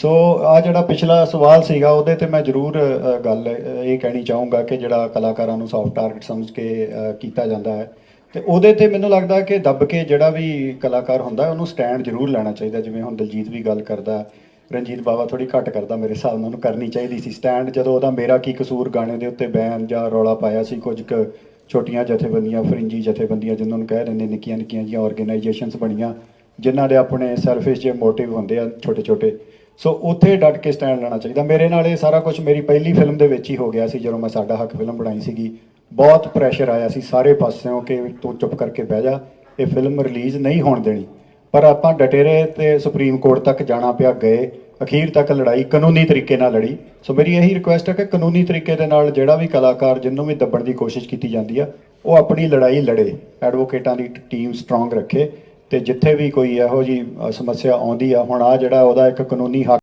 ਸੋ ਆ ਜਿਹੜਾ ਪਿਛਲਾ ਸਵਾਲ ਸੀਗਾ, ਉਹਦੇ ਤੇ ਮੈਂ ਜ਼ਰੂਰ ਗੱਲ ਇਹ ਕਹਿਣੀ ਚਾਹੂੰਗਾ ਕਿ ਜਿਹੜਾ ਕਲਾਕਾਰਾਂ ਨੂੰ ਸੌਫਟ ਟਾਰਗੇਟ ਸਮਝ ਕੇ ਕੀਤਾ ਜਾਂਦਾ ਹੈ। ਤੇ ਉਹਦੇ ਤੇ ਮੈਨੂੰ ਲੱਗਦਾ ਕਿ ਦੱਬ ਕੇ ਜਿਹੜਾ ਵੀ ਕਲਾਕਾਰ ਹੁੰਦਾ, ਉਹਨੂੰ ਸਟੈਂਡ ਜ਼ਰੂਰ ਲੈਣਾ ਚਾਹੀਦਾ। ਜਿਵੇਂ ਹੁਣ ਦਲਜੀਤ ਵੀ ਗੱਲ ਕਰਦਾ, ਰਣਜੀਤ ਬਾਵਾ ਥੋੜੀ ਘੱਟ ਕਰਦਾ, ਮੇਰੇ ਹਿਸਾਬ ਨਾਲ ਉਹਨੂੰ ਕਰਨੀ ਚਾਹੀਦੀ ਸੀ। ਸਟੈਂਡ ਜਦੋਂ ਉਹਦਾ ਮੇਰਾ ਕੀ ਕਸੂਰ ਗਾਣੇ ਦੇ ਉੱਤੇ ਬੈਨ ਜਾਂ ਰੌਲਾ ਪਾਇਆ ਸੀ, ਕੁਝ ਕੁ ਛੋਟੀਆਂ ਜਥੇਬੰਦੀਆਂ, ਫਰਿੰਜੀ ਜਥੇਬੰਦੀਆਂ ਜਿਨ੍ਹਾਂ ਨੂੰ ਕਹਿ ਦਿੰਦੇ ਨਿੱਕੀਆਂ ਨਿੱਕੀਆਂ ਜੀਆਂ ਆਰਗੇਨਾਈਜੇਸ਼ਨਸ ਬਣੀਆਂ, ਜਿਨ੍ਹਾਂ ਦੇ ਆਪਣੇ ਸੈਲਫਿਸ਼ ਜੇ ਮੋਟਿਵ ਹੁੰਦੇ ਆ ਛੋਟੇ ਛੋਟੇ ਸੋ ਉੱਥੇ ਡਟ ਕੇ ਸਟੈਂਡ ਲੈਣਾ ਚਾਹੀਦਾ। ਮੇਰੇ ਨਾਲ ਇਹ ਸਾਰਾ ਕੁਝ ਮੇਰੀ ਪਹਿਲੀ ਫਿਲਮ ਦੇ ਵਿੱਚ ਹੀ ਹੋ ਗਿਆ ਸੀ, ਜਦੋਂ ਮੈਂ ਸਾਡਾ ਹੱਕ ਫਿਲਮ ਬਣਾਈ ਸੀਗੀ। ਬਹੁਤ ਪ੍ਰੈਸ਼ਰ ਆਇਆ ਸੀ ਸਾਰੇ ਪਾਸਿਓਂ ਕਿ ਤੂੰ ਚੁੱਪ ਕਰਕੇ ਬਹਿ ਜਾ, ਇਹ ਫਿਲਮ ਰਿਲੀਜ਼ ਨਹੀਂ ਹੋਣ ਦੇਣੀ। ਪਰ ਆਪਾਂ ਡਟੇ ਰਹੇ ਤੇ ਸੁਪਰੀਮ ਕੋਰਟ ਤੱਕ ਜਾਣਾ ਪਿਆ, ਗਏ। ਅਖੀਰ ਤੱਕ ਲੜਾਈ ਕਾਨੂੰਨੀ ਤਰੀਕੇ ਨਾਲ ਲੜੀ। ਸੋ ਮੇਰੀ ਇਹੀ ਰਿਕੁਐਸਟ ਹੈ ਕਿ ਕਾਨੂੰਨੀ ਤਰੀਕੇ ਦੇ ਨਾਲ ਜਿਹੜਾ ਵੀ ਕਲਾਕਾਰ ਜਿਹਨੂੰ ਵੀ ਦੱਬਣ ਦੀ ਕੋਸ਼ਿਸ਼ ਕੀਤੀ ਜਾਂਦੀ ਆ, ਉਹ ਆਪਣੀ ਲੜਾਈ ਲੜੇ। ਐਡਵੋਕੇਟਾਂ ਦੀ ਟੀਮ ਸਟਰੋਂਗ ਰੱਖੇ। ਤੇ ਜਿੱਥੇ ਵੀ ਕੋਈ ਇਹੋ ਜੀ ਸਮੱਸਿਆ ਆਉਂਦੀ ਆ, ਹੁਣ ਆ ਜਿਹੜਾ ਉਹਦਾ ਇੱਕ ਕਾਨੂੰਨੀ ਹੱਕ